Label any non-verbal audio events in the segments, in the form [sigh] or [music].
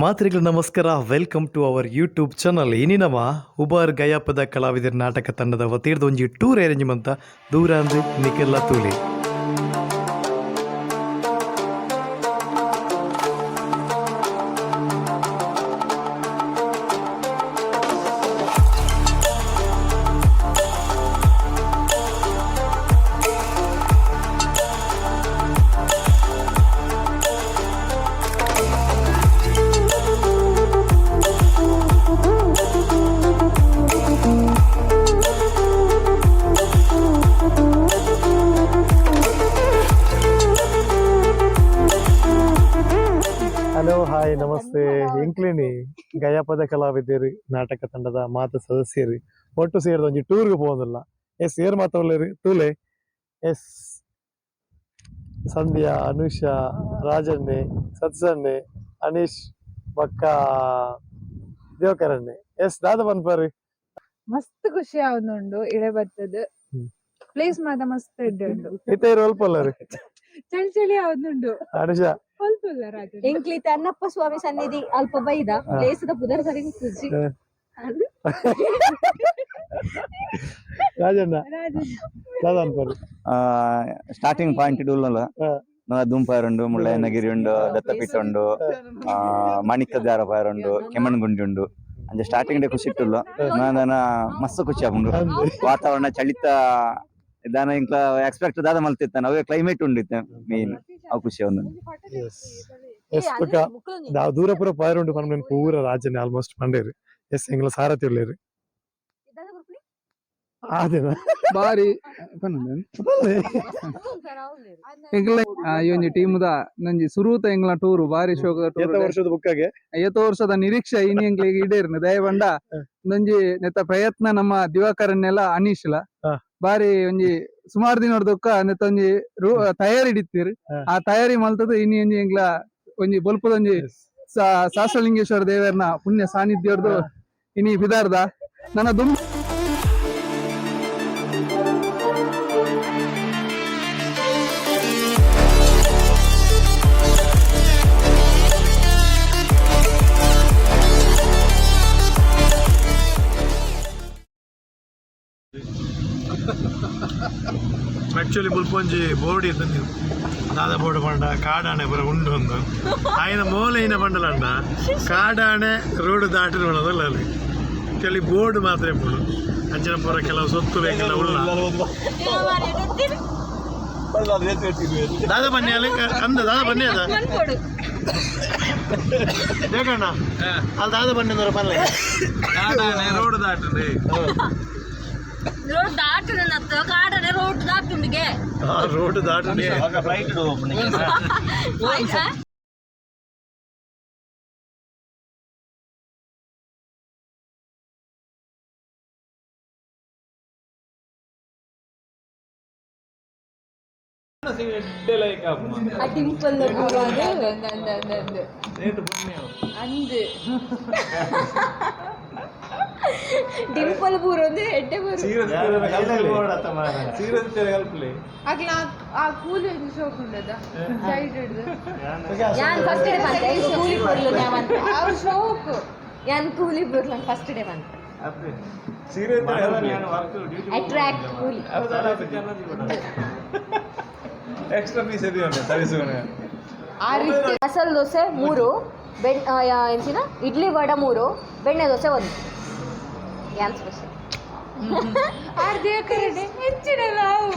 ಮಾತ್ರಿಗಳ ನಮಸ್ಕಾರ welcome to our YouTube channel ಇನ್ನಿನವ ಉಬಾರ್ ಗಯಾಪದ ಕಲಾವಿದರ ನಾಟಕ ತಂಡದ ವತಿರ್ದು ಒಂಜಿ ಟೂರ್ ಅರೇಂಜ್ಮೆಂಟ್ ದೂರ ಅಂದ್ರೆ ನಿಖಿಲ್ಲ ತೂಲಿ. ಗಯಪದ ಕಲಾವಿದರು ನಾಟಕ ತಂಡದ ಮಾತು ಸದಸ್ಯರು ಒಟ್ಟು ಸೇರಿದ ಒಂದು ಟೂರ್ಗೆ ಹೋಗೋದಿಲ್ಲ ಎಸ್ ಏರ್ ಮಾತಾಡಲೇರಿ ತೂಲೆ ಎಸ್ ಸಂಧ್ಯಾ ಅನುಷಾ ರಾಜಣ್ಣೆ ಸತ್ಸಣ್ಣೆ ಅನೀಶ್ ಬಕ್ಕ ದೇವಕರಣ್ಣೆ. ಎಸ್ ದಾದ ಬಂದ್ಬಾರಿ ಮಸ್ತ್ ಖುಷಿ ಆವೊಂದುಂಡು ಇಳೆ ಬರ್ತದ ಪ್ಲೇಸ್ ಮಾತ ಮಸ್ತ್ ಇಡ್ಡೆ ಉಂಡು ಇತ್ತೆ ಇರೋ ಚಳಿ ಚಳಿ ಆವೊಂದುಂಡು ಅನುಷಾ ಎಂಕ್ಲಿತ ಅನ್ನಪ್ಪ ಸ್ವಾಮಿ ಸನ್ನಿಧಿ ಅಲ್ಪ ಬೈದ. ಲೇಸದ ಪುದರ್ ಸರಿ ಕುಜಿ. ರಾಜಣ್ಣ. ರಾಜ ದಾದ ಅನ್ಬರ್ರಿ ಸ್ಟಾರ್ಟಿಂಗ್ ಪಾಯಿಂಟ್ ಇಡುಲ್ಲ. ನಲ ದುಂಪಾಯರ್ ಉಂಡು ಮುಳ್ಳಯ್ಯನಗಿರಿ ಉಂಡು ದತ್ತಪೀಠ ಉಂಡು ಆ, ದಾರ ದ್ವಾರಪಾಯರ್ ಉಂಡು ಕೆಮ್ಮಣ್ಗುಂಡಿ ಉಂಡು. ಅಂಚೆ ಸ್ಟಾರ್ಟಿಂಗ್ ಡೇ ಖುಷಿ ಇಟ್ಟುಲ್ಲ. ನಾನು ಮಸ್ತ್ ಖುಷಿ ಆಗುಂಡು ವಾತಾವರಣ ಚಳಿತ ದಾನ ಇಂಕ್ಲ ಎಕ್ಸ್ಪೆಕ್ಟ್ ದಾದ ಮಲ್ತಿತ್ತ ಅವೇ ಕ್ಲೈಮೇಟ್ ಉಂಡಿತ್ತೆ ಮೇನ್ ಅವು ಖುಷಿ ಒಂದು. ಎಸ್ ಬೊಕ್ಕ ದಾ ದೂರ ಪೂರ ಪಾಯರುಂಡು ಪನ್ಮನ್ ಪೂರ ರಾಜನೆ ಆಲ್ಮೋಸ್ಟ್ ಪಂಡೇರಿ ಎಸ್ ಎಂಗ್ಲ ಸಾರತಿ ಉಳ್ಳೇರಿ. ಆದೇನಾ ಬಾರಿ. ಎಂಗ್ಲ ಈ ಟೀಮ್ ಟೀಮ್ದ ನಂಜಿ ಸುರೂತ ಎಂಗ್ಲ ಟೂರ್ ಬಾರಿ ಶೋಕದ ಟೂರ್ ಟೂರ್ ವರ್ಷದ ಬುಕ್ಕಗೆ ಐವತ್ತು ವರ್ಷದ ನಿರೀಕ್ಷೆ ಇನಿ ಎಂಗ್ಲಿಗೆ ಈಡೇರ್ನ. ದಯವಂಡ ನಂಜಿ ನೆತ್ತ ಪ್ರಯತ್ನ ನಮ್ಮ ದಿವಾಕರನ್ನೆಲ್ಲ ಅನೀಶ್ಲ. ಹ. ಬಾರಿ ಒಂಜಿ ಸುಮಾರು ದಿನ ದುಃಖ ನೆತ್ತ ಒಂಜಿ ತಯಾರಿ ಇಡಿತೀರಿ. ಆ ತಯಾರಿ ಮಲ್ತದ ಇನಿ ಒಂಜಿ ಎಂಗ್ಲ ಒಂಜಿ ಬಲ್ಪದ ಒಂಜಿ ಶಾಸ್ತ್ರಲಿಂಗೇಶ್ವರ ದೇವರನ ಪುಣ್ಯ ಸಾನ್ನಿಧ್ಯ ಇನಿ ಬಿದಾರ್ದ. ನನ್ನ ದುಮ್ ಆಕ್ಚುಲಿ ಬುಲ್ಪೊಂಜಿ ಬೋರ್ಡ್ ಇತ್ತು ನೀವು ದಾದ ಬೋರ್ಡ್ ಪಂಡ ಕಾಡಾಣೆ ಪೂರ ಉಂಡು ಒಂದು ಆಯ್ನ ಮೂಲೆಯಿನ ಪಂಡಲಂಡ ಕಾಡಾಣೆ ರೋಡ್ ದಾಟಿನ ಪಡೋದಲ್ಲ ಅಲ್ಲಿ ಆಕ್ಚುಲಿ ಬೋರ್ಡ್ ಮಾತ್ರ ಪುಡು ಅಂಚಿನ ಪೂರ ಕೆಲವು ಸೊತ್ತು ಬೇಕೆಲ್ಲ ಉಳ್ಳ ದಾದ ಬನ್ನಿ ಅಲ್ಲಿ ಕ- ಅಂದ ದಾದ ಬನ್ನಿ ಅದ ಬೇಕಣ್ಣ ಅಲ್ಲಿ ದಾದ ಬನ್ನಿ ಅಂದ್ರೆ ಪಲ್ಲ ರೋಡ್ ದಾಟ್ರಿ ರೋಡ್ ದಾಟು ನತ್ತ ಕಾಡನೆ ರೋಡ್ ದಾಟುಂಡಿಗೆ ರೋಡ್ ದಾಟಣೆ ಡಿಂಪಲ್ ಅಂದು. [laughs] ಡಿಂಪಲ್ ಪೂರ ಅಂದ್ರೆ ಎಡ್ಡೆ ಬರು. ಆಗ್ಲ ಆ ಕೂಲಿ ಒಂದು ಶೋಕ್ ಉಂಡದ ಸೈಡ್ ಹಿಡ್ದು. ಯಾನ್ ಫಸ್ಟ್ ಡೇ ಬಂತೆ? ಈಗ ಕೂಲಿ ಬರ್ಲು ನಾವಂತ ಅವ್ರ ಶೋಕ್ ಯಾನ್ ಕೂಲಿ ಬರ್ಲು ಫಸ್ಟ್ ಡೇ ಬಂತ? ಅಟ್ರಾಕ್ಟ್ ಕೂಲಿ. ಆ ರೀತಿ ಮಸಾಲೆ ದೋಸೆ ಮೂರು ಬೆಣ್ಣೆ ಎಂಚಿನ ಇಡ್ಲಿ ವಡ ಮೂರು ಬೆಣ್ಣೆ ದೋಸೆ ಒಂದು. ಯಾನ್ ಸ್ಪೆಷಲ್ ಅರ್ಧ ಕರಡೆ ಹೆಚ್ಚಿನ ನಾವು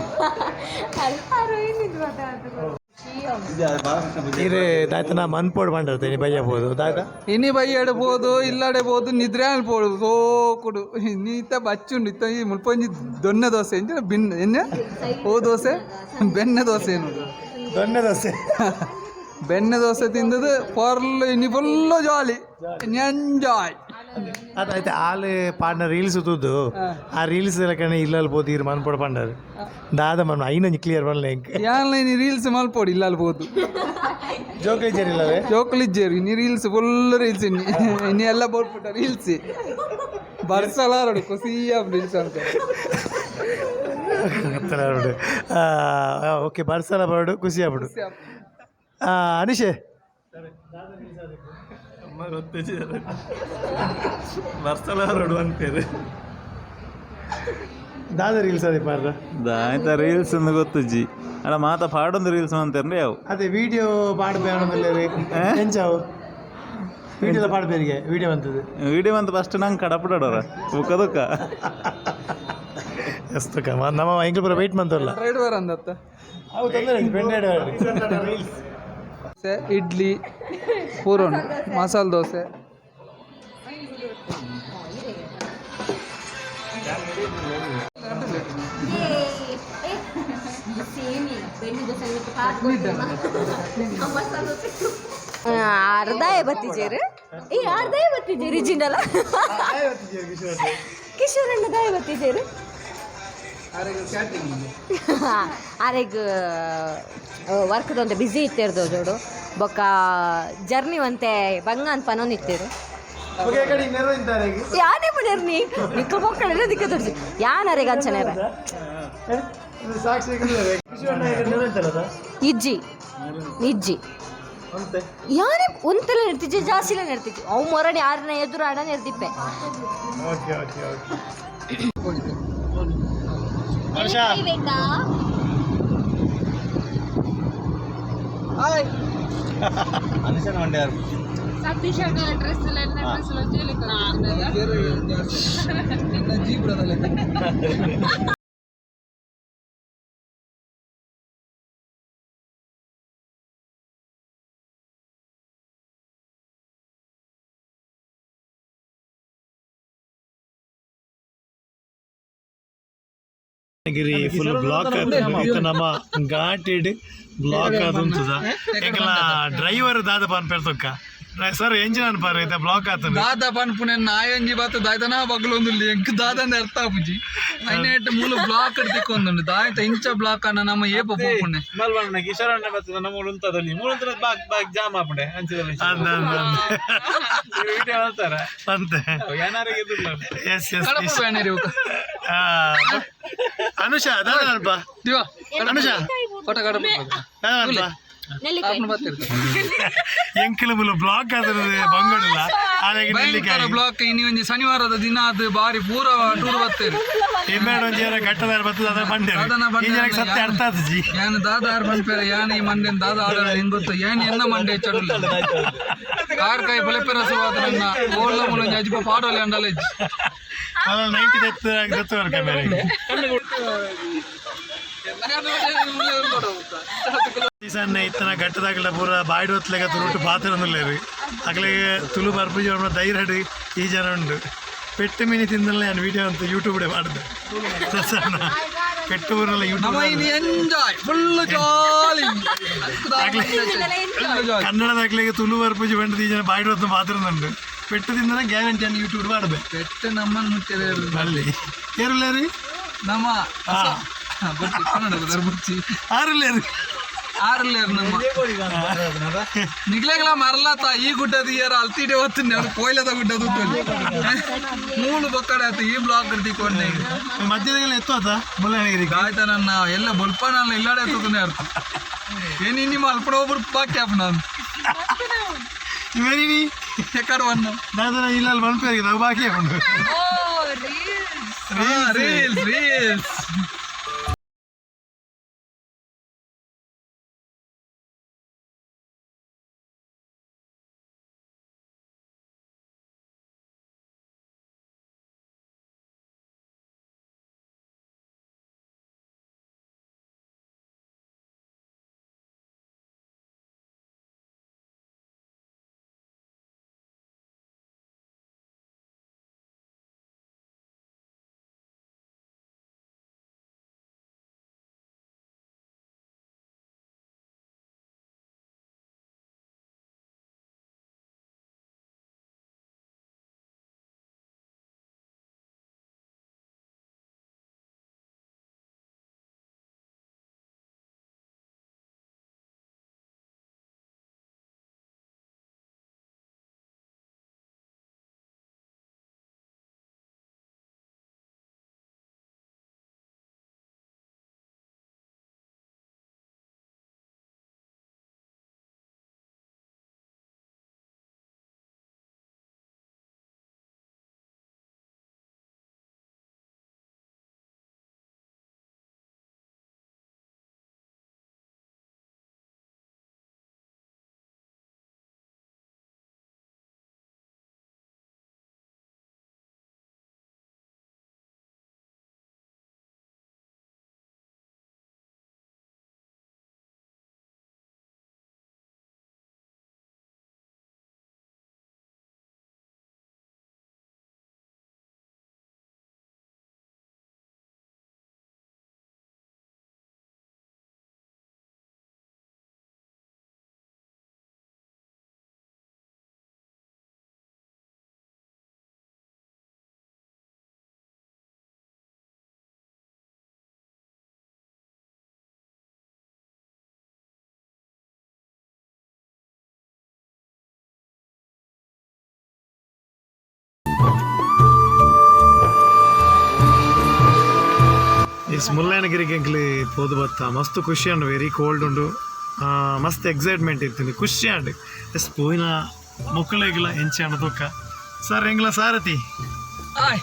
ಮಾತಾಡ್ತಾರೆ ಇರೇ ದಾಯ್ತನ ಮನ್ಪೋಡ್ ಮಾಡಿರ್ತೇನೆ ಬಯ್ಯಬಹುದು ದಾಯ್ತ ಇನಿ ಬೈಯಡೆ ಬೋದು ಇಲ್ಲಡೆ ಬೋದು ನಿದ್ರೆ ಅನ್ಬೋದು ಸೋಕುಡು ನೀತ ಬಚ್ಚುಂಡು ಇತ್ತ ಈ ಮುಲ್ಪಂಜಿ ದೊನ್ನೆ ದೋಸೆ ಎಂಚಿನ ಬಿನ್ ಎನ್ನೆ? ಓ ದೋಸೆ? ಬೆಣ್ಣೆ ದೋಸೆ ದೊನ್ನೆ ದೊಣ್ಣೆ ದೋಸೆ. ಬೆಣ್ಣೆ ದೋಸೆ ತಿಂದದು ಪೊರ್ಲು ಇನ್ನಿ ಫುಲ್ಲು ಜಾಲಿ. ಎಂಜಾಯ್ ಅದಾಯ್ತು ಆಲೆ ಪಾಡ್ನ ರೀಲ್ಸ್ ತೂದು ಆ ರೀಲ್ಸ್ ಕಣೆ ಇಲ್ಲಲ್ಲಿ ಬೋದು ಇರು ಮನ್ಪೋಡ್ ಪಂಡರು ದಾದ ಮನ್ ಐನಂಜಿ ಕ್ಲಿಯರ್ ಬರಲ್ಲ ಹೆಂಗ್? ಯಾನ್ಲ ನೀ ರೀಲ್ಸ್ ಮಲ್ಪೋಡು ಇಲ್ಲಾಲ್ ಪೋದು ಬೋದು ಇಲ್ಲವೇ? ಜೋಕುಲಿಜ್ಜೇರು ಇನಿ ರೀಲ್ಸ್ ಫುಲ್ ರೀಲ್ಸ್ ಇನ್ನಿ. ಇನಿ ಎಲ್ಲ ಬೋಡ್ಬಿಟ್ಟ ರೀಲ್ಸ್ ಬರ್ಸಲಾರಡು ಖುಷಿಯ ರೀಲ್ಸ್ ಅಂತ. ಓಕೆ ಬರ್ಸಲ ಬರ್ಡು ಖುಷಿ ಆಗ್ಬಿಡು. ಅನಿಶೆ? ಅಮ್ಮ ಗೊತ್ತಿದ್ದಾರೆ ಬರ್ಸಲ ರೋಡು ಅಂತೀರಿ ದಾದ ರೀಲ್ಸ್ ಅದೇ ಪಾರ್ರ ದಾಯ್ತ ರೀಲ್ಸ್ ಅಂತ ಗೊತ್ತು ಜಿ. ಅಲ್ಲ ಮಾತ ಪಾಡೊಂದು ರೀಲ್ಸ್ ಅಂತಾರೆ ಯಾವ ಅದೇ ವಿಡಿಯೋ ಪಾಡ್ಬೇಡ ಎಂಚಾವು ವಿಡಿಯೋ ಪಾಡ್ಬೇರಿಗೆ ವಿಡಿಯೋ ಬಂತದ್ದು ವಿಡಿಯೋ ಅಂತ ಫಸ್ಟ್ ನಂಗೆ ಕಡಪಡೋರ. ಬುಕ್ಕ ದುಕ್ಕ. ಎಷ್ಟು ಕಮ ನಮ್ಮ ಎಂಗ್ಲ ಪೂರ ವೆಯ್ಟ್ ಮಂತಲ್ಲ ರೈಡ್ ಬೇರೆ ಅಂದತ್ತ ಅವು ತೊಂದರೆ ಬೆಂಡೆಡ್ ದೋಸೆ ಇಡ್ಲಿ ಪೂರನ್ ಮಸಾಲೆ ದೋಸೆ. ಅರ್ಧ ಬತ್ತಿಜೇರು ಈ ಅರ್ಧ ಬತ್ತಿಜೇರು ಜಿಂಡಲ್ಲ ಕಿಶೋರ್ ಅಣ್ಣದ ಬತ್ತಿಜೇರು ಆರೆಗ್ ವರ್ಕ್ದೊಂದು ಬಿಸಿ ಇತ್ತಿರ್ದು ಜೋಡು. ಬೊಕ್ಕ ಜರ್ನಿ ಒಂತೆ ಬಂಗ ಅಂತ ಪನೊಂದು ಇತ್ತಿರು ಯಾನೇ ಪಡ್ಯಾರ ನೀ ನಿಕ್ಕ ಮಕ್ಕಳೆಲ್ಲ ದಿಕ್ಕ ತೋರಿಸಿ. ಯಾನರೆಗ ಅಂಚನೇರ ಸಾಕ್ಷಿ ಇಜ್ಜಿ. ಇಜ್ಜಿ. ಯಾರೇ ಒಂತೆಲ್ಲ ನೆಡ್ತಿಜ್ಜಿ ಜಾಸ್ತಿಲೇ ನೆಡ್ತಿಜ್ಜಿ ಅವು ಮೊರಡಿ ಆರನ ಎದುರು ಓಕೆ ನೆಡ್ತಿಪ್ಪೆ ಓಕೆ ಓಕೆ ಓಕೆ ವರ್ಷ ಮನುಷ್ಯನ ಮಂಡ್ಯ ಸತೀಶ್ ಅಣ್ಣ ಡ್ರೆಸ್ ಗಿರಿ ಫುಲ್ ಬ್ಲಾಕ್ ಆಯ್ತು. ನಮ್ಮ ಘಾಟಿ ಬ್ಲಾಕ್ ಆದಂತದ ಏಕಲ ಡ್ರೈವರ್ ದಾದ ಪಾನ್ ಪೆರ್ತೊಕ್ಕ ಸರ್ ಎಂಜಿನ್ ಅನ್ಪಾರ ಐತೆ ಬ್ಲಾಕ್ ಆತನ ದಾದ ಪನ್ಪುನೆ ನಾಯಂಜಿ ಬಾತ ದಾಯ್ತನ ಬಗ್ಲೊಂದು ಎಂಕ್ ದಾದಂದ ಅರ್ಥ ಆಪುಜಿ ಐನೇಟ್ ಮೂಲ ಬ್ಲಾಕ್ ತಿಕ್ಕೊಂದುಂಡು ದಾಯ್ತ ಇಂಚ ಬ್ಲಾಕ್ ಅನ್ನ ನಮ್ಮ ಏಪ ಪೋಪುಣೆ ಮಲ್ಬಣ್ಣ ಕಿಶೋರಣ್ಣ ಬರ್ತದ ನಮ್ಮ ಉಂತದಲ್ಲಿ. ಮೂಳಂತರ ಬಾಗ್ ಬಾಗ್ ಜಾಮ್ ಆಪಡೆ ಅಂಚದಲ್ಲಿ ವಿಡಿಯೋ ಹೇಳ್ತಾರ. ಅಂತೆ. ಏನಾರಿಗೆ ಎದುರ್ಲ ಎಸ್ ಎಸ್ ಕಡಪ ಅನುಷ ದಾದ ಅಲ್ಪ ದಿವಾ ಅನುಷ. ಫೋಟೋ ಕಡಪ ದಾದ ಅಲ್ಪ ಆಪ್ನ ಬರ್ತಿರ್ತಾರೆ ಎಂಕಲ ಮುಲು ಬ್ಲಾಕ್ ಆದ್ರೆ ಬಂಗೋಡಿಲ್ಲ ಹಾಗಾಗಿ ಭಯಂಕರ ಬ್ಲಾಕ್ ಇನ್ನು ಒಂಜಿ ಶನಿವಾರದ ದಿನ ಅದು ಬಾರಿ ಪೂರ ಟೂರ್ ಬರ್ತೇವೆ ಇಮ್ಮೇಡ್ ಒಂದ್ ಜನ ಘಟ್ಟದಾರ ಬರ್ತದ ಅದ ಬಂಡೆ ಅದನ್ನ ಈ ಜನಕ್ಕೆ ಸತ್ಯ ಅರ್ಥ ಆತ ಜಿ ಯಾನ್ ದಾದ ಆರ್ ಬಂದ್ಪೇರ ಯಾನ್ ಈ ಮಂಡೆ ದಾದ ಆಡ ಹೆಂಗ್ ಗೊತ್ತು ಏನ್ ಎನ್ನ ಮಂಡೆ ಚಡುಲ್ಲ ಕಾರ್ ಕೈ ಬಲೆಪೆರ ಸುವಾದ ನನ್ನ ಓಳ್ಳ ಮುಲ ಅಜ್ಪ ಪಾಡೋಲೆ ಅಂಡಲ ಇಜ್ಜಿ ಅದ್ರಲ್ಲಿ ನೈಂಟಿ ದತ್ತು ದತ್ತು ವರ್ಗ ಬೇರೆ ಸಣ್ಣ ಇತ್ತನ ಘಟ್ಟದಾಗಲ ಪೂರ ಬಾಯ್ಡ್ ಹೊತ್ತಲೆಗ ತುರುಟು ಪಾತ್ರ ರೀ ಅಗ್ಲಿಗೆ ತುಳು ಬರ್ಪುಜಿ ಅವನ ಧೈರ್ಯಡು ಈ ಜನ ಉಂಡು ಪೆಟ್ಟು ಮೀನಿ ತಿಂದಲ್ಲ ನಾನು ವಿಡಿಯೋ ಅಂತ ಯೂಟ್ಯೂಬ್ಡೆ ಮಾಡಿದೆ. ಸಣ್ಣ ಪೆಟ್ಟು ಊರಲ್ಲ ಯೂಟ್ಯೂಬ್ ಇನ್ನು ಎಂಜಾಯ್ ಫುಲ್ ಜಾಲಿ ಕನ್ನಡದಾಗ್ಲಿಗೆ ತುಳು ಬರ್ಪುಜಿ ಬಂಡದ ಈ ಜನ ಬಾಯ್ಡ್ ಹೊತ್ತು ಪಾತ್ರ ಉಂಡು ಪೆಟ್ಟು ತಿಂದನ ಗ್ಯಾರಂಟಿ ಅನ್ನು ಯೂಟ್ಯೂಬ್ ಮಾಡಿದೆ. ಪೆಟ್ಟು ನಮ್ಮನ್ನು ಮುಚ್ಚದೆ. ಅಲ್ಲಿ. ಏರುಲ್ಲೇರಿ ನಮ್ಮ ಬುಚ್ಚಿ ಕನ್ನಡದ ಬುಚ್ಚಿ ಆರುಲ್ಲೇರಿ ಆರ್ಲೇರ್ ನಮ್ಮ ನಿಗ್ಲೆಗ್ಲ ಮರಲಾತ ಈ ಗುಡ್ಡದ ಏರ ಅಲ್ತಿಡೆ ಹೊತ್ತಿನ ಕೋಯ್ಲದ ಗುಡ್ಡದ ಮೂಳು ಬಕ್ಕಡೆ ಆತ ಈ ಬ್ಲಾಕ್ ತಿಕ್ಕೊಂಡೆ ಮಧ್ಯದಾಗೆಲ್ಲ ಎತ್ತು ಆತ? ಮುಳ್ಳನಗಿರಿ ಗಾಯ್ತ ನನ್ನ ಎಲ್ಲ ಬಲ್ಪನ ಇಲ್ಲಾಡೆ ಎತ್ತದನ್ನೇ ಅರ್ಥ. ಏನ್ ನಿಮ್ಮ ಅಲ್ಪಡ ಒಬ್ರು ಬಾಕಿ ಆಪ್ ನಾನು. ಇವೇನಿ ಎಕಡೆ ಒಂದು ದಾದನ ಇಲ್ಲ ಅಲ್ಲಿ ಮಲ್ಪೇರಿಗೆ ನಾವು ಬಾಕಿ ಹಾಕೊಂಡು. Reels reels. ಎಸ್ ಮುಳ್ಳಯ್ಯನಗಿರಿಗೆ ಪೋದು ಬತ್ತ. ಮಸ್ತ್ ಖುಷಿ ಉಂಡು ವೆರಿ ಕೋಲ್ಡ್ ಉಂಡು ಮಸ್ತ್ ಎಕ್ಸೈಟ್ಮೆಂಟ್ ಇರ್ತೀನಿ. ಖುಷಿ ಅಂಡ್ ಎಸ್, ಪೋಯಿನ, ಮಕ್ಕಳಿಗಿಲ್ಲ ಎಂಚೆ ಅಣ್ಣ ತೂಕ ಸರ್, ಹೆಂಗ್ಲ ಸಾರತಿ ಆಯ್.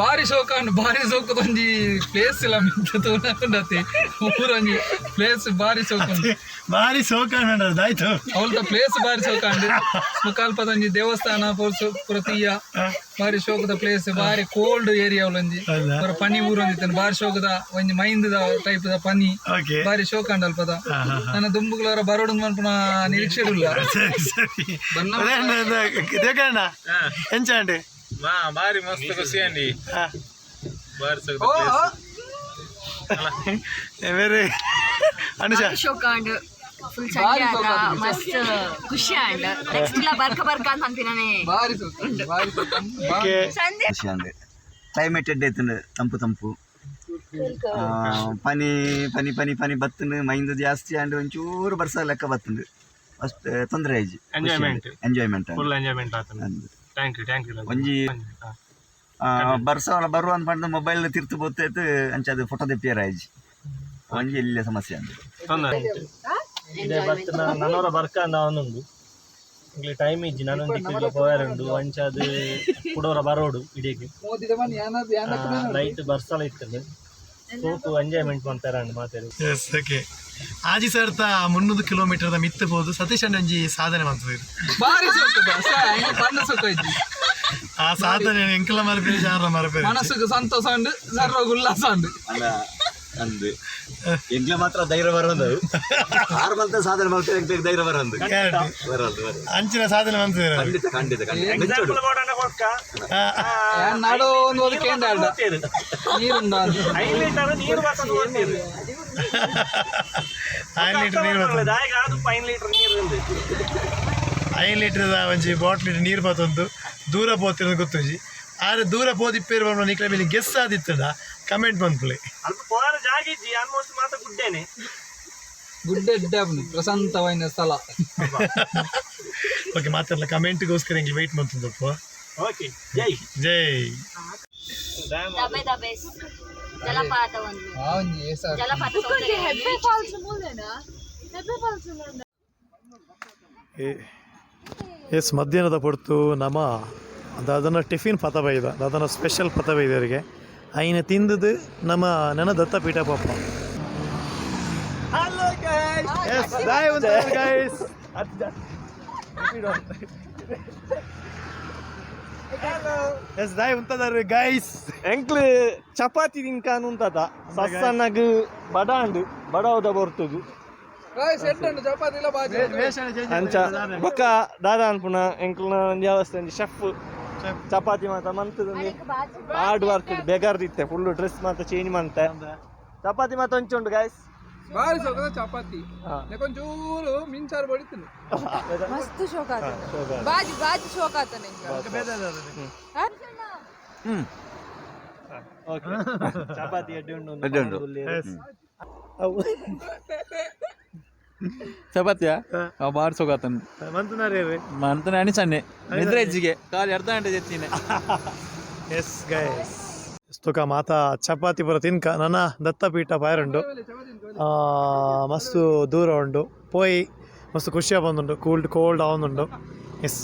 ಬಾರಿ ಶೋಕ ಉಂಡು ಬಾರಿ ಶೋಕದೊಂಜಿ ಪ್ಲೇಸ್ ಇಲ್ಲ ಮಿಂಚ ತೋನಂಡತಿ ಊರೊಂಜಿ ಪ್ಲೇಸ್ ಬಾರಿ ಶೋಕ ಉಂಡು ಭಾರಿ ಶೋಕ ಆಯ್ತು. ಅವಳದ ಪ್ಲೇಸ್ ಬಾರಿ ಶೋಕ ಉಂಡು ಮುಖಾಲ್ಪದೊಂಜಿ ದೇವಸ್ಥಾನ ಪೊರ್ಸು ಪ್ರತಿಯ. ಬಾರಿ ಶೋಕದ ಪ್ಲೇಸ್ ಬಾರಿ ಕೋಲ್ಡ್ ಏರಿಯಾ ಅವಳೊಂಜಿ. ಅವರ ಪನಿ ಊರೊಂದಿತ್ತೇನೆ ಬಾರಿ ಶೋಕದ ಒಂಜಿ ಮೈಂದದ ಟೈಪ್ ದ ಪನಿ. ಬಾರಿ ಶೋಕ ಉಂಡು ಅಲ್ಪದ. ನನ್ನ ದುಂಬುಗಳವರ ಬರೋಡು ಮನ್ಪುನ ನಿರೀಕ್ಷೆ ಇಲ್ಲ ಎಂಚ ಅಂಡಿ ಮಾ ಬಾರಿ ಮಸ್ತ್ ಖುಷಿ ಅಂಡಿ ಬಾರಿ ಸುಖ ಓ, ಓ. ಬೇರೆ. ಅನುಷ. ಶೋಕ ಅಂಡ್ ಫುಲ್ ಬಾರಿ ಚಂಡಿ ಶೋಕ ಆದ ಆತು. ಮಸ್ತ್ ಖುಷಿ ಅಂಡ್ ನೆಕ್ಸ್ಟ್ ಇಲ್ಲ ಬರ್ಕ ಬರ್ಕ ಅಂತ ಅಂತೀನೇ ಬಾರಿ ಶೋಕ ಉಂಡು, ಬಾರಿ ಶೋಕ ಉಂಡು. ಬಾ- ಓಕೆ ಸಂಜೆ. ಖುಷಿ ಅಂದ್ರೆ ಕ್ಲೈಮೇಟ್ ಎಡ್ಡೆ ಐತಂಡು ತಂಪು ತಂಪು. ಆ, ಪನಿ ಪನಿ ಪನಿ ಪನಿ ಬತ್ತಂಡು ಮೈಂದು ಜಾಸ್ತಿ ಅಂಡ್ ಒಂಚೂರು ಬರ್ಸ ಲೆಕ್ಕ ಬತ್ತಂಡು ಅಷ್ಟು ತೊಂದರೆ ಆಯ್ಜಿ Enjoyment. ಎಂಜಾಯ್ಮೆಂಟ್ ಫುಲ್ ಎಂಜಾಯ್ಮೆಂಟ್ ಆತಂದು. ಥ್ಯಾಂಕ್ ಯು ಥ್ಯಾಂಕ್ ಯು ಒಂಜಿ ಬರ್ಸ ಬರುವ ಅಂತ ಪಂಡ ಮೊಬೈಲ್ ತಿರ್ತು ಬೋತೈತು ಅಂಚ ಅದು ಫೋಟೋ ದೆಪ್ಪಿಯರ್ ಆಯ್ಜಿ ಒಂಜಿ ಇಲ್ಲ ಸಮಸ್ಯೆ ಅಂದ್ರೆ ತೊಂದರೆ ಇದೇ ಬರ್ತ ನನ್ನವರ ಬರ್ಕ ಅವನೊಂದು ಇಲ್ಲಿ ಟೈಮ್ ಇಜ್ಜಿ ನಾನೊಂದು ದಿಕ್ಕಿಗೆ ಪೋಯಾರುಂಡು ಅಂಚಾದ ಕುಡೋರ ಬರೋಡು ಇಡೀಗೆ. ನೈಟ್ ಬರ್ಸಲ ಇರ್ತದೆ ಸೋಕು ಎಂಜಾಯ್ಮೆಂಟ್ ಮಾಡ್ತಾರೆ ಮಾತಾಡಿ ಎಸ್ ಓಕೆ ಆಜಿ ಸರ್ತ ಮುನ್ನೂರು ಕಿಲೋಮೀಟರ್ ಮಿತ್ತು ಹೋದು ಸತೀಶ್ ಅಣ್ಣಂಜಿ ಸಾಧನೆ ಮಾಡ್ತದೆ ಬಾರಿ ಆ ಸಾಧನೆ ಎಂಕಲ ಮರಪೇರಿ ಜಾರ ಮರಪೇರಿ ಮನಸ್ಸಿಗೆ ಸಂತೋಷ ಉಂಡು ಸರ್ವ ಉಲ್ಲಾಸ ಉಂಡು. ಅಂದು ಮಾತ್ರ ಧೈರ್ಯ ಬರೋದು. ಆರು ಸಾಧನೆ ಮಾಡ್ತಾರೆ ಧೈರ್ಯ ಬರೋದು. ಅಂಚಿನ ಸಾಧನೆ ಖಂಡಿತ ಖಂಡಿತ ಖಂಡಿತ. ನಾಡೋ ಒಂದು ಕೇಂದ್ರ ನೀರು ఐదు ಲೀಟರ್ నీరు దాయి కాదు ಲೀಟರ್ లీటర్ నీరు ಒಂಜಿ ಬಾಟ್ಲಿಡ್ ನೀರು ಬತ್ತೊಂದು ದೂರ ಪೋತಿರೋದು ಗೊತ್ತುಜಿ ಆರೆ ದೂರ ಪೋದು ಇಪ್ಪೇರು ಬರೋ ನಿಕ್ಲ ಮೇಲೆ ಗೆಸ್ ಆದಿತ್ತದ. ಕಮೆಂಟ್ ಬಂದ್ಪುಲೆ ಅಲ್ಪ ಪೋರ ಜಾಗ ಇಜ್ಜಿ ಆಲ್ಮೋಸ್ಟ್ ಮಾತ ಗುಡ್ಡೇನೆ. ಗುಡ್ಡ ಇದ್ದಾವನು ಪ್ರಶಾಂತವಾಯಿನ ಸ್ಥಳ. [laughs] ಓಕೆ ಮಾತಾಡಲ್ಲ ಕಮೆಂಟ್ಗೋಸ್ಕರ ಹಿಂಗೆ ವೆಯ್ಟ್ ಮಾಡ್ತಿದ್ದಪ್ಪ ಓಕೆ ಜೈ. ಜೈ. ದಬೆ ದಬೆ ಜಲಪಾತ ಒಂದು ಜಲಪಾತ ಸೌಂದರ್ಯ ಹೆಬ್ಬೆ ಫಾಲ್ಸ್ ಮೂಲೆನಾ? ಹೆಬ್ಬೆ ಫಾಲ್ಸ್ ಎಸ್ ಮಧ್ಯಾಹ್ನದ ಹೊಡ್ತು ನಮ ದಾದನ ಅದನ್ನು ಟಿಫಿನ್ ಪತವ ಇದೆ. ಅದನ್ನು ಸ್ಪೆಷಲ್ ಪತವ ಇದೆ ಅವರಿಗೆ. ಅಯ್ಯನ ತಿಂದದು ನಮ್ಮ ನನ್ನ ದತ್ತ ಪೀಠ ಪಾಪ ಎಸ್ ದಾಯ್ ಉಂತದಾರ ಗೈಸ್ ಎಂಕ್ಲು ಚಪಾತಿ ತಿನ್ಕಾನ್ ಉಂತದ ಸಸ್ಸನಗ್ ಬಡಾಂಡು ಬಡಾವದ ಬರ್ತದು. ಅಂಚ ಬೊಕ್ಕ ದಾದ ಅನ್ಪುನ ಎಂಕ್ಲ್ನ ಒಂಜಿ ಅವಸ್ಥೆ ಒಂಜಿ ಶೆಫ್ ಚಪಾತಿ ಮಾತ ಮಂತದೊಂದು. ಹಾರ್ಡ್ ವರ್ಕ್ ಬೇಗರ್ದಿತ್ತೆ ಫುಲ್ ಡ್ರೆಸ್ ಮಾತ ಚೇಂಜ್ ಮಂತೆ. ಚಪಾತಿ ಮಾತ ಒಂಚುಂಡು ಗಾಯ್ಸ್ ಬಾರಿ ಸೋಕದ ಚಪಾತಿ ನೆಕೊಂಚೂರು ಮಿಂಚಾರು ಬಡಿತೀನಿ ಮಸ್ತ್ ಶೋಕ ಆತ ಬಾಜಿ ಬಾಜಿ ಶೋಕ ಆತ ನಿಂಗೆ ಓಕೆ ಚಪಾತಿ ಎಡ್ಡೆ ಉಂಡು ಒಂದು ಎಡ್ಡೆ ಉಂಡು. ಪಾನದಲ್ಲಿ Yes. ಅವು ಚಪಾತಿಯ ಬಾರಿ ಸೋಕಾತನು ಮಂತನಾರೇ ಮಂತನ ಅಣಿಸಣ್ಣೆ ನಿದ್ರೆ ಹೆಜ್ಜಿಗೆ ಖಾಲಿ ಅರ್ಧ ಗಂಟೆ ಜೆತ್ತಿನ ಎಸ್ ಗೈಸ್ ತುಕ ಮಾತ ಚಪಾತಿ ಪೂರ ತಿನ್ಕ ನನ್ನ ದತ್ತಪೀಠ ಪಾಯರುಂಡು ಆ, ಮಸ್ತ್ ದೂರ ಉಂಡು ಪೋಯಿ ಮಸ್ತ್ ಖುಷಿಯ ಬಂದುಂಡು ಕೂಲ್ಡ್ ಕೋಲ್ಡ್ ಆವೊಂದುಂಡು ಎಸ್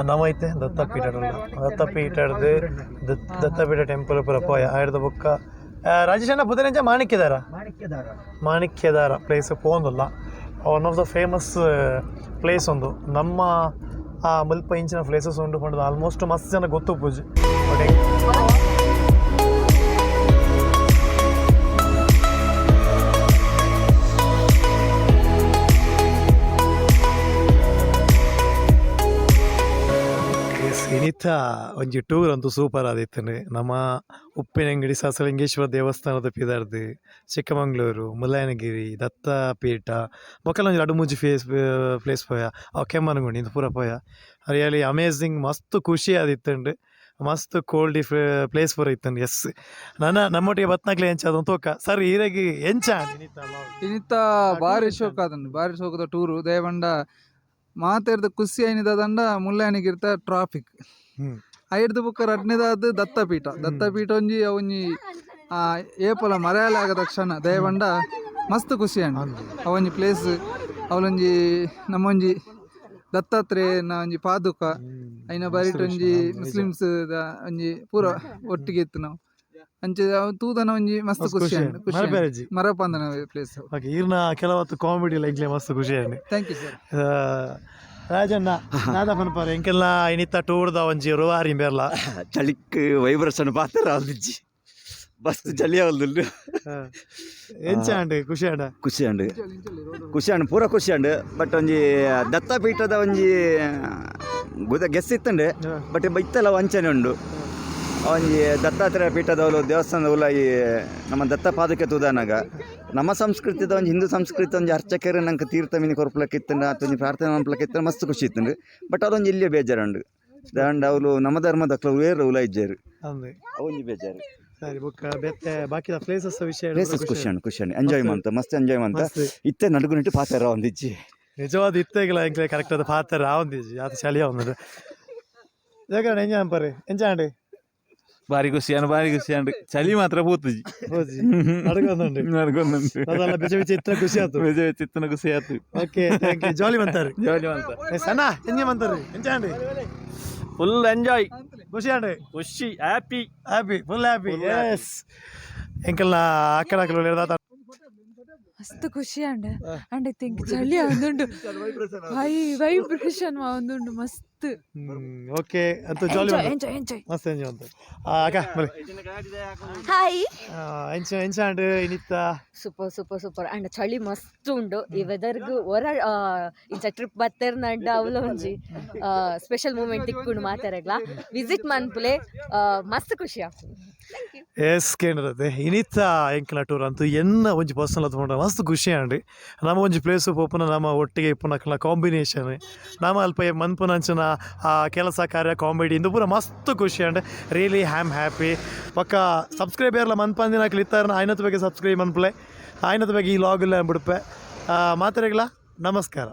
ನಮೈತೆ ದತ್ತಪೀಠ ದತ್ತಪೀಠದ ದತ್ತಪೀಠ ಟೆಂಪಲ್ ಪುರ ಪೋಯ ಬುಕ್ಕ. ರಾಜೇಶಣ್ಣ ಬುಧನೆಂಚ ಮಾಣಿಕ್ಯದಾರ? ಮಾಣಿಕ್ಯದಾರ. Place ಪೋಂದುಲ್ಲ one of the famous place ಒಂದು. ನಮ್ಮ ಆ ಮುಲ್ಪ ಇಂಚಿನ ಪ್ಲೇಸಸ್ ಉಂಡು ಆಲ್ಮೋಸ್ಟ್ ಮಸ್ತ್ ಜನ ಗೊತ್ತು ಪೂಜೆ. ಎಸ್ ಇನ್ನಿತ್ತ ಒಂಜಿ ಟೂರ್ ಅಂತೂ ಸೂಪರ್ ಆದಿತ್ತಂಡು ನಮ್ಮ ಉಪ್ಪಿನಂಗಡಿ ಸಸಲಿಂಗೇಶ್ವರ ದೇವಸ್ಥಾನದ ಪಿದಾರ್ದು ಚಿಕ್ಕಮಂಗ್ಳೂರು ಮುಲ್ಲಾಯನಗಿರಿ ದತ್ತಪೀಠ ಬೊಕ್ಕಲ ಒಂಜಿ ಅಡು ಮೂಜಿ ಫೇಸ್ ಪ್ಲೇಸ್ ಪೋಯ ಅವು ಕೆಮ್ಮನಗುಂಡಿ ಇಂದು ಪೂರ ಪೋಯ. ರಿಯಲಿ ಅಮೇಝಿಂಗ್ ಮಸ್ತ್ ಖುಷಿ ಆದಿತ್ತಂಡು ಮಸ್ತ್ ಕೋಲ್ಡ್ ಪ್ಲೇಸ್ ಪೂರ ಇತ್ತಂಡು ಎಸ್ ನನ್ನ, ನಮ್ಮೊಟ್ಟಿಗೆ ಬತ್ನಾಗ್ಲೆ ಎಂಚ ಅದೊಂದು ತೋಕ. ಸರ್ ಈರಾಗಿ ಎಂಚ. ಇನ್ನಿತ್ತ ಬಾರಿ ಶೋಕ ಅದನ್ನು ಬಾರಿ ಶೋಕದ ಟೂರು ದಯವಂಡ ಮಾತಾಡ್ದ ಖುಷಿ ಐನಿದಂಡ ಮುಲ್ಲಾಯನಿಗಿರ್ತ ಟ್ರಾಫಿಕ್. ಐಡ್ದು ಬುಕ್ಕ ರಡ್ನೆದಾದ ದತ್ತಪೀಠ. ದತ್ತಪೀಠ ಒಂಜಿ ಅವೊಂಜಿ ಆ ಏಪಲ ಮರೆಯಲ ಆಗ ತಕ್ಷಣ ದಯವಂಡ ಮಸ್ತ್ ಖುಷಿ ಅಂಡು ಅವೊಂಜಿ ಪ್ಲೇಸ್ ಅವಳೊಂಜಿ ನಮ್ಮೊಂಜಿ ದತ್ತಾತ್ರೇಯನ ಒಂಜಿ ಪಾದುಕ. ಐನ ಬರಿಟ್ ಒಂಜಿ ಮುಸ್ಲಿಮ್ಸ್ ದ ಒಂಜಿ ಪೂರ ಒಟ್ಟಿಗೆ ಇತ್ತು ನಾವು. ಅಂಚೆ ತೂದನ ಒಂಜಿ ಮಸ್ತ್ ಖುಷಿ ಖುಷಿ. ಮರಪಂದನ ಪ್ಲೇಸ್ ಓಕೆ ಈರ್ನ ಕೆಲವತ್ತು ಕಾಮಿಡಿ ಲೈಕ್ಲೆ ಮಸ್ತ್ ಖುಷಿ ಅಂಡು ಥ್ಯಾಂಕ್ ಯು ಸರ್ ರಾಜಣ್ಣ ನಾದ ಪನ್ಪಾರ ಎಂಕೆಲ್ಲ ಇನಿತ್ತ ಟೂರ್ದ ಒಂಜಿ ರುವಾರಿ ಬೇರ್ಲ? ಚಳಿಕ್ ವೈಬ್ರೇಷನ್ ಪಾತ್ರ ಅಲ್ಲಿಜ್ಜಿ ಮಸ್ತ್ ಚಳಿ ಆಲ್ದುಲ್ಲು ಎಂಚ ಅಂಡ್ ಖುಷಿ ಅಂಡ? ಖುಷಿ ಅಂಡು. ಖುಷಿ ಅಂಡು ಪೂರ ಖುಷಿ ಅಂಡು. ಬಟ್ ಒಂಜಿ ದತ್ತಪೀಠದ ಒಂಜಿ ಗುದ ಗೆಸ್ ಇತ್ತಂಡೆ ಬಟ್ ಇತ್ತಲ್ಲ ವಂಚನೆ ಉಂಡು. ಒಂಜಿ ದತ್ತಾತ್ರೇಯ ದೇವಸ್ಥಾನದ ಉಲ ಈ ನಮ್ಮ ದತ್ತ ತೂದಾನಾಗ ನಮ್ಮ ಸಂಸ್ಕೃತಿದ ಒಂದು ಹಿಂದೂ ಸಂಸ್ಕೃತಿ ಒಂದು ಅರ್ಚಕರು ನಂಗೆ ತೀರ್ಥ ಮೀನಿ ಕೊರ್ಪಲಕ್ಕಿತ್ತಂಡು ಅಥವಾ ಪ್ರಾರ್ಥನೆ ಇತ್ತಂದ್ರೆ ಮಸ್ತ್ ಖುಷಿ ಇತ್ತು ಬಟ್ ಅದೊಂದು ಇಲ್ಲಿಯ ಬೇಜಾರುಂಡು ದಂಡ ಅವಳು ನಮ್ಮ ಧರ್ಮದ ವೇರು ಉಲ ಇಜ್ಜಾರು. ಅವೊಂಜಿ ಬೇಜಾರು. ಸರಿ ಬುಕ್ ಬೆತ್ತೆ ಬಾಕಿದ ಪ್ಲೇಸಸ್ ವಿಷಯ ಪ್ಲೇಸಸ್ ಖುಷಿ ಖುಷಿ ಎಂಜಾಯ್ ಮಂತ ಮಸ್ತ್. ಎಂಜಾಯ್ ಮಂತ. ಇತ್ತೆ ನಡುಗುನಿಟ್ಟು ಪಾತ್ರ ಒಂದಿಜ್ಜಿ ನಿಜವಾದ ಇತ್ತೆಗಿಲ್ಲ ಎಂಕ್ಲೆ ಕರೆಕ್ಟ್ ಅದು ಪಾತ್ರ ಆವಂದಿಜಿ ಅದು ಚಳಿಯ ಒಂದದು ಎಂಜಾಯ್ ಎಂಜ ಅಂಪರೆ ಎಂಜ ಭಾರಿ ಖುಷಿಯನ್ನು ಭಾರಿ ಖುಷಿಯಾಂಡ್ ಚಳಿ ಮಾತ್ರ ಪೂತಿಜಿ ನಡ್ಕೊಂದುಂಡು ನಡ್ಕೊಂದುಂಡು ಅದೆಲ್ಲ ಬಿಸಿ ಬಿಸಿ ಇತ್ತ ಖುಷಿ ಆತು ಬಿಸಿ ಬಿಸಿ ಇತ್ತನ ಖುಷಿ ಆತು ಓಕೆ ಥ್ಯಾಂಕ್ ಯು ಜಾಲಿ ಬಂತಾರೆ ಜಾಲಿ ಬಂತ ಸಣ್ಣ ಎಂಜಾಯ್ ಬಂತಾರೆ ಎಂಜಾಯ್ ಅಂಡಿ ಫುಲ್ ಎಂಜಾಯ್ ಖುಷಿ ಅಂಡಿ ಖುಷಿ happy happy full happy yes ಎಂಕಲ್ಲ ಅಕ್ಕಡ ಅಕ್ಕಲು ಹೇಳಿದ ಮಸ್ತ್ ಖುಷಿ ಅಂಡ ಅಂಡ್ ಐ ತಿಂಕ್ ಚಳಿ ಒಂದುಂಡು ವೈ ವೈಬ್ರೇಷನ್ ಒಂದುಂಡು ಮಸ್ತ್ ಓಕೆ. ಅಂತ ಜಾಲಿ ಎಂಜಾಯ್ ಎಂಜಾಯ್ ಮಸ್ತ್ ಎಂಜಾಯ್ ಅಂತ ಅಕ್ಕ ಬರಿ ಹಾಯ್ ಎಂಚ ಎಂಚ ಅಂಡ್ ಇನಿತ್ತ? ಸೂಪರ್ ಸೂಪರ್ ಸೂಪರ್ ಅಂಡ್ ಚಳಿ ಮಸ್ತ್ ಉಂಡು. ಈ ವೆದರ್ಗು ಹೊರ ಇಂಚ ಟ್ರಿಪ್ ಬತ್ತೇರ್ನಂಡ ಅವಲ ಒಂಜಿ ಸ್ಪೆಷಲ್ ಮೂಮೆಂಟ್ ತಿಕ್ಕೊಂಡು ಮಾತಾರಗ್ಲ. ವಿಸಿಟ್ ಮನ್ಪುಲೆ ಆ, ಮಸ್ತ್ ಖುಷಿ ಆಗ್ತದೆ ಎಸ್ ಕೇಂದ್ರತೆ. ಇನಿತ್ತ ಎಂಕಲ ಟೂರ್ ಅಂತೂ ಎನ್ನ ಒಂಜಿ ಪರ್ಸನಲ್ ತಗೊಂಡ್ರೆ ಮಸ್ತ್ ಖುಷಿ ಅಂಡ್ರಿ ನಮ್ಮ ಒಂಜಿ ಪ್ಲೇಸ್ ಪೋಪುನ ನಮ್ಮ ಒಟ್ಟಿಗೆ ಇಪ್ಪುನಕ್ಲ ಕಾಂಬಿನೇಷನ್ ನಮ್ಮ ಅಲ್ಪ ಮನ್ಪುನಂಚನ ಕೆಲಸ ಕಾರ್ಯ ಕಾಮಿಡಿ ಇಂದು ಪೂರ ಮಸ್ತ್ ಖುಷಿ ಅಂಡ್ ರಿಯಲಿ ಹ್ಯಾಮ್ ಹ್ಯಾಪಿ ಪಕ್ಕ ಸಬ್ಸ್ಕ್ರೈಬ್ ಯಾರಲ್ಲ ಮನ್ಪಂದಿನ ಕ್ಲಿತ್ತಾರ ಆಯ್ನದ ಬಗ್ಗೆ ಸಬ್ಸ್ಕ್ರೈಬ್ ಮನ್ಪಲೆ ಆಯ್ನದ ಬಗ್ಗೆ ಈ ಲಾಗ್ ಇಲ್ಲ ಬಿಡುಪೆ ಮಾತ್ರೆಗಳ ನಮಸ್ಕಾರ.